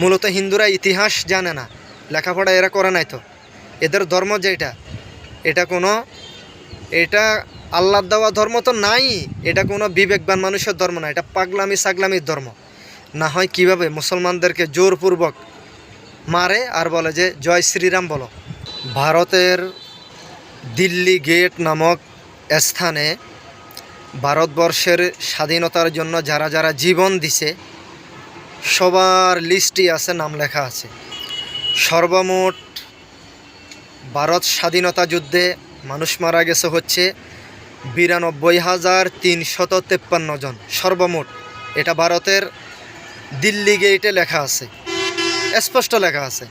মূলত হিন্দুরা ইতিহাস জানে না, লেখাপড়া এরা করে নাই তো। এদের ধর্ম যেটা, এটা কোনো, এটা আল্লাহ দেওয়া ধর্ম তো নাই, এটা কোনো বিবেকবান মানুষের ধর্ম না, এটা পাগলামি সাগলামির ধর্ম। না হয় কীভাবে মুসলমানদেরকে জোরপূর্বক মারে আর বলে যে, জয় শ্রীরাম বলো। ভারতের দিল্লি গেট নামক স্থানে ভারতবর্ষের স্বাধীনতার জন্য যারা যারা জীবন দিছে সবার লিস্টই আছে, নাম লেখা আছে। সর্বমোট ভারত স্বাধীনতা যুদ্ধে মানুষ মারা গেছে হচ্ছে বিরানব্বই হাজার তিনশত তেপ্পান্ন জন, সর্বমোট। এটা ভারতের দিল্লি গেটে লেখা আছে, স্পষ্ট লেখা আছে,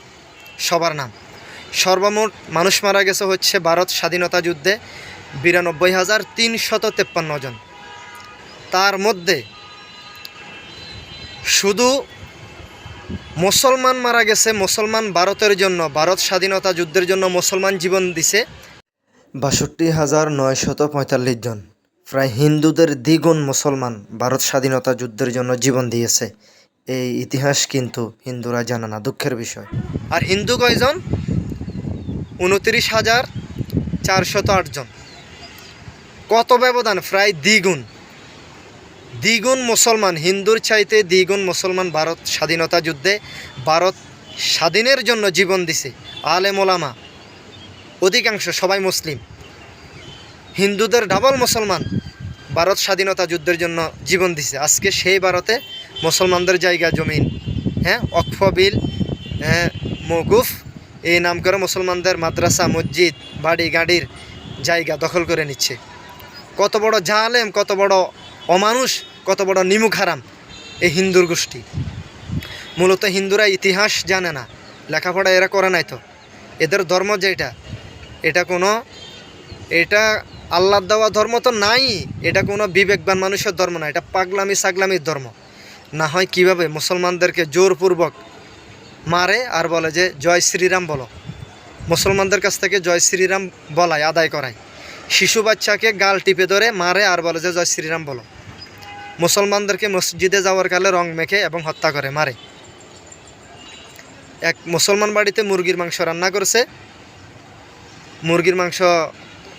সবার নাম। সর্বমোট মানুষ মারা গেছে হচ্ছে ভারত স্বাধীনতা যুদ্ধে বিরানব্বই হাজার তিনশত তেপ্পান্ন জন। তার মধ্যে শুধু মুসলমান মারা গেছে, মুসলমান ভারতের জন্য, ভারত স্বাধীনতা যুদ্ধের জন্য মুসলমান জীবন দিছে। বাষট্টি হাজার নয়শত পঁয়তাল্লিশ জন। প্রায় হিন্দুদের দ্বিগুণ মুসলমান ভারত স্বাধীনতা যুদ্ধের জন্য জীবন দিয়েছে। এই ইতিহাস কিন্তু হিন্দুরা জানে না, দুঃখের বিষয়। আর হিন্দু কয়জন? উনত্রিশ হাজার চারশত আটজন কত ব্যবধান? প্রায় দ্বিগুণ। দ্বিগুণ মুসলমান, হিন্দুর চাইতে দ্বিগুণ মুসলমান ভারত স্বাধীনতা যুদ্ধে ভারত স্বাধীনের জন্য জীবন দিছে। আলে মোলামা অধিকাংশ সবাই মুসলিম। হিন্দুদের ডাবল মুসলমান ভারত স্বাধীনতা যুদ্ধের জন্য জীবন দিছে। আজকে সেই ভারতে মুসলমানদের জায়গা, জমিন হ্যাঁ অক্ফ বিল হ্যাঁ এই নাম করে মুসলমানদের মাদ্রাসা, মসজিদ, বাড়ি, গাড়ির জায়গা দখল করে নিচ্ছে। কত বড় জালেম, কত বড় অমানুষ কত বড় নিমুখ হারাম এই হিন্দুর গোষ্ঠী। মূলত হিন্দুরা ইতিহাস জানে না, লেখাপড়া এরা করে নাই তো। এদের ধর্ম যেটা এটা? কোনো, এটা আল্লাহ দেওয়া ধর্ম তো নাই, এটা কোনো বিবেকবান মানুষের ধর্ম না, এটা পাগলামি সাগলামির ধর্ম। না হয় কীভাবে মুসলমানদেরকে জোরপূর্বক মারে আর বলে যে, জয় শ্রীরাম বলো। মুসলমানদের কাছ থেকে জয় শ্রীরাম বলায় আদায় করায় শিশু বাচ্চাকে গাল টিপে ধরে মারে আর বলে যে, জয় শ্রীরাম বলো। মুসলমানদেরকে মসজিদে যাওয়ার কালে রং মেখে এবং হত্যা করে, মারে। এক মুসলমান বাড়িতে মুরগির মাংস রান্না করছে। মুরগির মাংস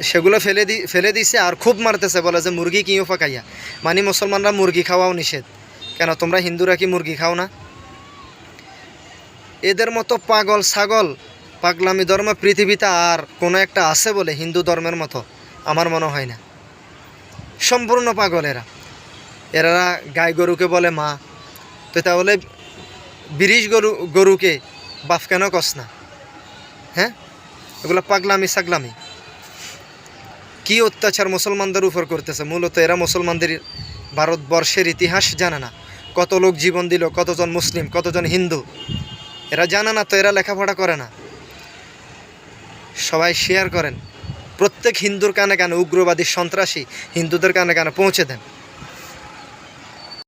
সেগুলো ফেলে দি ফেলে দিছে আর খুব মারতেছে, বলে যে মুরগি কিও ফাঁকাইয়া মানে মুসলমানরা মুরগি খাওয়াও নিষেধ। কেন, তোমরা হিন্দুরা কি মুরগি খাও না? এদের মতো পাগল ছাগল পাগলামি ধর্ম পৃথিবীতে আর কোনো একটা আছে বলে হিন্দু ধর্মের মতো, আমার মনে হয় না। সম্পূর্ণ পাগল এরা এরা গাই গরুকে বলে মা। তো তাহলে বিরিশ গরু, গরুকে বাপ কেন কস না? হ্যাঁ? এগুলো পাগলামি, সাগলামি। কি অত্যাচার মুসলমানদের উপর করতেছে? মূলত এরা মুসলমানদের ভারতবর্ষের ইতিহাস জানে না। কত লোক জীবন দিল, কতজন মুসলিম, কতজন হিন্দু। এরা জানে না তো এরা লেখাপড়া করে না। সবাই শেয়ার করেন। প্রত্যেক হিন্দুর কানে কানে উগ্রবাদী সন্ত্রাসী হিন্দুদের কানে কানে পৌঁছে দেন।